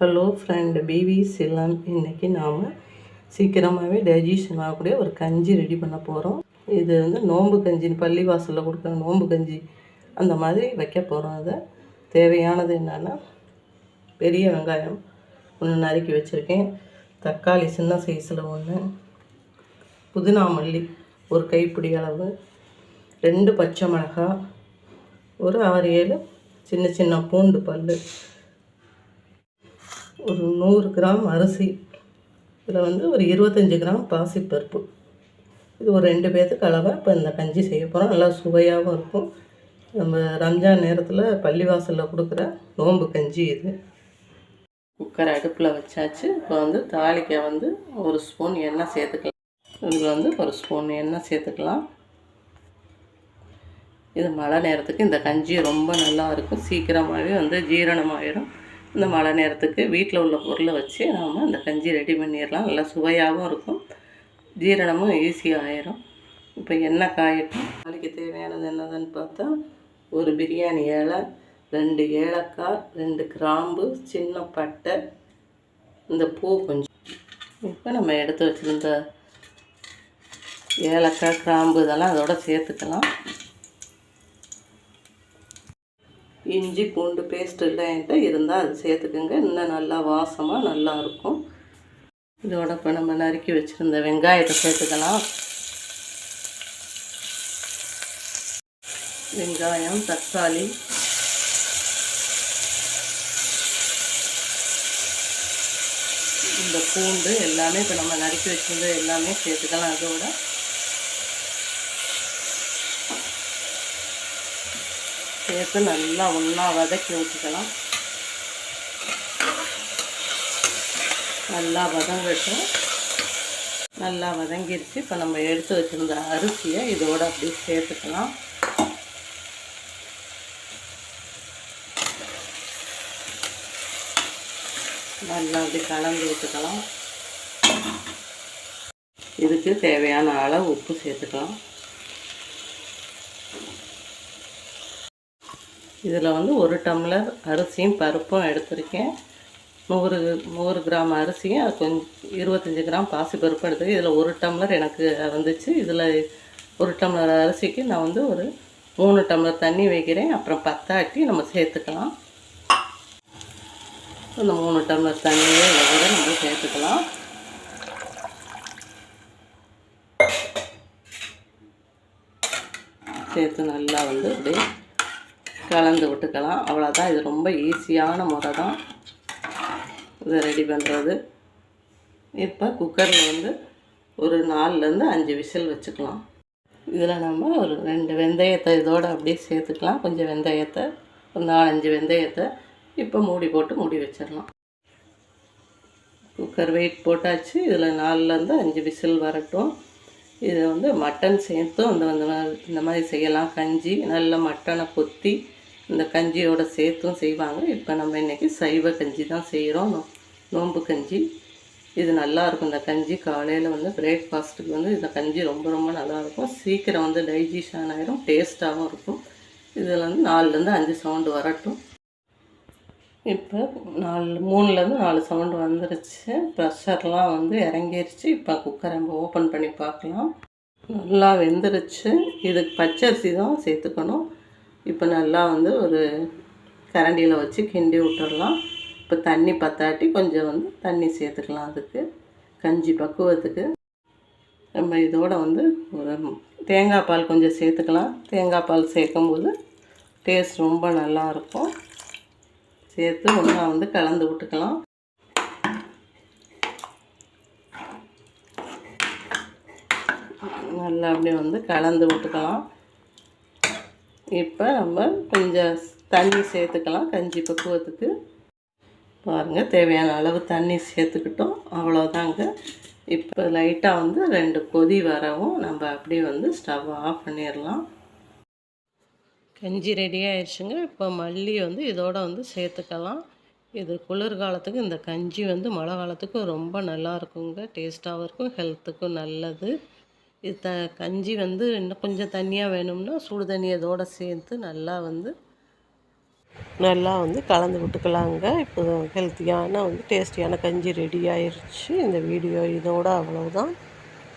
Hello friend PV சிலம் இன்றைக்கி நாம் சீக்கிரமாகவே டைஜஷன் ஆகக்கூடிய ஒரு கஞ்சி ரெடி பண்ண போகிறோம் இது வந்து நோன்பு கஞ்சி பள்ளிவாசலில் கொடுக்குற நோம்பு கஞ்சி அந்த மாதிரி வைக்க போகிறோம் அதை தேவையானது என்னென்னா பெரிய வெங்காயம் ஒன்று நறுக்கி வச்சுருக்கேன். தக்காளி சின்ன சைஸில் ஒன்று புதினா மல்லி ஒரு கைப்பிடி அளவு ரெண்டு பச்சை மிளகாய் ஒரு ஆறு ஏழு சின்ன சின்ன பூண்டு பல் ஒரு நூறு கிராம் அரிசி. இதில் வந்து ஒரு இருபத்தஞ்சி கிராம் பாசிப்பருப்பு இது ஒரு ரெண்டு பேர்த்துக்கு அளவாக இப்போ இந்த கஞ்சி செய்ய போகிறோம் நல்லா சுவையாகவும் இருக்கும். நம்ம ரம்ஜான் நேரத்தில் பள்ளிவாசலில் கொடுக்குற நோம்பு கஞ்சி இது. குக்கர் அடுப்பில் வச்சாச்சு. இப்போ வந்து தாளிக்க வந்து ஒரு ஸ்பூன் எண்ணெய் சேர்த்துக்கலாம். இதில் வந்து ஒரு ஸ்பூன் எண்ணெய் சேர்த்துக்கலாம். இது மழை நேரத்துக்கு இந்த கஞ்சி ரொம்ப நல்லா இருக்கும். சீக்கிரமாகவே வந்து ஜீரணமாயிடும் இந்த மழை நேரத்துக்கு வீட்டில் உள்ள பொருளை வச்சு நாம் அந்த கஞ்சி ரெடி பண்ணிடலாம். நல்லா சுவையாகவும் இருக்கும். ஜீரணமும் ஈஸியாக ஆயிரும். இப்போ எண்ணெய் காயட்டும். நாளைக்கு தேவையானது என்னதுன்னு பார்த்தா ஒரு பிரியாணி இலை ரெண்டு ஏலக்காய் ரெண்டு கிராம்பு சின்ன பட்டை இந்த பூ கொஞ்சம். இப்போ நம்ம எடுத்து வச்சுருந்த ஏலக்காய் கிராம்பு இதெல்லாம் அதோட சேர்த்துக்கலாம். இஞ்சி பூண்டு பேஸ்ட் இல்லை என்கிட்ட இருந்தால் அது சேர்த்துக்கோங்க. இன்னும் நல்லா வாசமாக நல்லா இருக்கும். இதோட இப்போ நம்ம நறுக்கி வச்சுருந்த வெங்காயத்தை சேர்த்துக்கலாம். வெங்காயம் தக்காளி. இந்த பூண்டு எல்லாமே இப்போ நம்ம நறுக்கி வச்சுருந்த எல்லாமே சேர்த்துக்கலாம். அதோட சேர்த்து நல்லா ஒன்றா வதக்கி வச்சுக்கலாம் நல்லா வதங்கட்டும். நல்லா வதங்கிருச்சு. இப்போ நம்ம எடுத்து வச்சுருந்த அரிசியை இதோட அப்படியே சேர்த்துக்கலாம். நல்லா அப்படி கலந்து விட்டுக்கலாம். இதுக்கு தேவையான அளவு உப்பு சேர்த்துக்கலாம். இதில் வந்து ஒரு டம்ளர் அரிசியும் பருப்பும் எடுத்திருக்கேன். நூறு நூறு கிராம் அரிசியும் அது கொஞ்சம் இருபத்தஞ்சி கிராம் பாசி பருப்பு எடுத்துருக்கேன். இதில் ஒரு டம்ளர் எனக்கு வந்துச்சு. இதில் ஒரு டம்ளர் அரிசிக்கு நான் வந்து ஒரு மூணு டம்ளர் தண்ணி வைக்கிறேன். அப்புறம் பத்தாட்டி நம்ம சேர்த்துக்கலாம். இந்த மூணு டம்ளர் தண்ணியை இதோட நம்ம சேர்த்துக்கலாம். சேர்த்து நல்லா வந்து அப்படியே கலந்து விட்டுக்கலாம். அவ்வளோதான் இது ரொம்ப ஈஸியான முறை தான். இதை ரெடி பண்ணுறது இப்போ குக்கரில் வந்து ஒரு நாலுலேருந்து அஞ்சு விசில் வச்சுக்கலாம். இதில் நம்ம ஒரு ரெண்டு வெந்தயத்தை இதோடு அப்படியே சேர்த்துக்கலாம். கொஞ்சம் வெந்தயத்தை ஒரு நாலஞ்சு வெந்தயத்தை இப்போ மூடி போட்டு மூடி வச்சிடலாம். குக்கர் வெயிட் போட்டாச்சு. இதில் நாலுலேருந்து அஞ்சு விசில் வரட்டும். இதை வந்து மட்டன் சேர்த்தும். இந்த இந்த மாதிரி இந்த மாதிரி செய்யலாம். கஞ்சி நல்ல மட்டனை கொத்தி இந்த கஞ்சியோட சேர்த்தும் செய்வாங்க. இப்போ நம்ம இன்றைக்கி சைவ கஞ்சி தான் செய்கிறோம் நோ- நோன்பு கஞ்சி. இது நல்லாயிருக்கும் இந்த கஞ்சி காலையில் வந்து பிரேக்ஃபாஸ்ட்டுக்கு வந்து இந்த கஞ்சி ரொம்ப ரொம்ப நல்லாயிருக்கும் சீக்கிரம் வந்து டைஜஷன் ஆகிரும் டேஸ்ட்டாகவும் இருக்கும். இதில் வந்து நாலுலேருந்து அஞ்சு சவுண்டு வரட்டும். இப்போ நாலு மூணுலேருந்து நாலு சவுண்டு வந்துருச்சு. ப்ரெஷர்லாம் வந்து இறங்கிருச்சு. இப்போ குக்கரை நம்ம ஓப்பன் பண்ணி பார்க்கலாம். நல்லா வெந்துருச்சு. இதுக்கு பச்சரிசி தான் சேர்த்துக்கணும். இப்போ நல்லா வந்து ஒரு கரண்டியில் வச்சு கிண்டி விட்டுறலாம். இப்போ தண்ணி பத்தாட்டி கொஞ்சம் வந்து தண்ணி சேர்த்துக்கலாம் அதுக்கு கஞ்சி பக்குவத்துக்கு. நம்ம இதோட வந்து ஒரு தேங்காய் பால் கொஞ்சம் சேர்த்துக்கலாம். தேங்காய் பால் சேர்க்கும்போது டேஸ்ட் ரொம்ப நல்லா இருக்கும். சேர்த்து ஒன்றா வந்து கலந்து விட்டுக்கலாம். நல்லா அப்படியே வந்து கலந்து விட்டுக்கலாம். இப்போ நம்ம கொஞ்சம் தண்ணி சேர்த்துக்கலாம். கஞ்சி பக்குவத்துக்கு. பாருங்கள் தேவையான அளவு தண்ணி சேர்த்துக்கிட்டோம். அவ்வளோதாங்க. இப்போ லைட்டாக வந்து ரெண்டு கொதி வரவும் நம்ம அப்படியே வந்து ஸ்டவ் ஆஃப் பண்ணிடலாம். கஞ்சி ரெடி ஆயிடுச்சுங்க. இப்போ மல்லி வந்து இதோட வந்து சேர்த்துக்கலாம். இது குளிர்காலத்துக்கு இந்த கஞ்சி வந்து மழை காலத்துக்கு ரொம்ப நல்லா இருக்குங்க. டேஸ்ட்டாகவும் இருக்கும் ஹெல்த்துக்கும் நல்லது. இது த கஞ்சி வந்து இன்னும் கொஞ்சம் தண்ணியாக வேணும்னா சூடு தண்ணி இதோட சேர்த்து நல்லா வந்து நல்லா வந்து கலந்து விட்டுக்கலாங்க. இப்போ ஹெல்த்தியான வந்து டேஸ்டியான கஞ்சி ரெடி ஆயிடுச்சு இந்த வீடியோ இதோட அவ்வளோதான்